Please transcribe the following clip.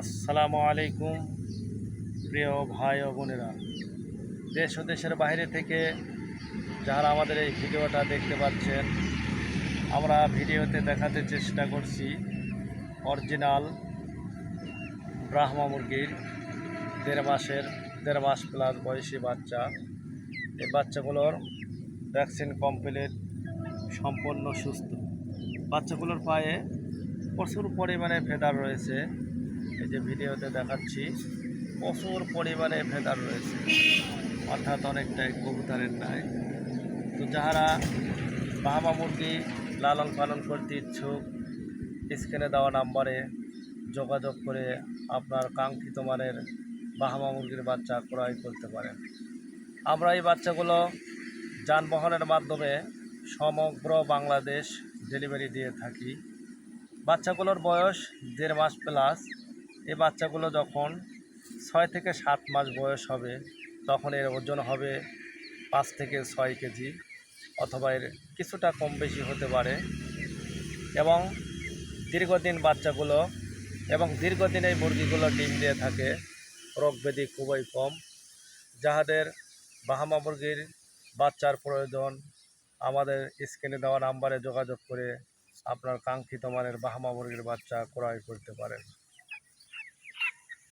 আসসালামু আলাইকুম, প্রিয় ভাই ও বোনেরা। দেশ ও দেশের বাইরে থেকে যারা আমাদের এই ভিডিওটা দেখতে পাচ্ছেন, আমরা ভিডিওতে দেখাতে চেষ্টা করছি অরিজিনাল ব্রাহ্মা মুরগির দেড় মাসের, দেড় মাস প্লাস বয়সী বাচ্চা। এই বাচ্চাগুলোর ভ্যাকসিন কমপ্লিট সম্পূর্ণ সুস্থ। বাচ্চাগুলোর পায়ে প্রচুর পরিমাণে ফেদার রয়েছে। এই যে ভিডিওতে দেখাচ্ছি, প্রচুর পরিমাণে ফেদার রয়েছে। অর্থাৎ অনেকটাই কবুতরের নাই তো যারা বাহামা মুরগি লালন পালন করতে ইচ্ছুক, স্ক্রিনে দেওয়া নাম্বারে যোগাযোগ করে আপনার কাঙ্ক্ষিত মানের বাহামা মুরগির বাচ্চা ক্রয় করতে পারেন। আমরা এই বাচ্চাগুলো যানবাহনের মাধ্যমে সমগ্র বাংলাদেশ ডেলিভারি দিয়ে থাকি। বাচ্চাগুলোর বয়স দেড় মাস প্লাস। এই বাচ্চাগুলো যখন ছয় থেকে সাত মাস বয়স হবে, তখন এর ওজন হবে পাঁচ থেকে ছয় কেজি অথবা এর কিছুটা কম বেশি হতে পারে এবং দীর্ঘদিন বাচ্চাগুলো এবং দীর্ঘদিন এই মুরগিগুলো ডিম দিয়ে থাকে, রোগ ব্যাধি খুবই কম। যাহাদের বাহামা মুরগির বাচ্চার প্রয়োজন, আমাদের স্ক্রিনে দেওয়া নাম্বারে যোগাযোগ করে আপনার কাঙ্ক্ষিত মানের বাহামা মুরগির বাচ্চা ক্রয় করতে পারেন।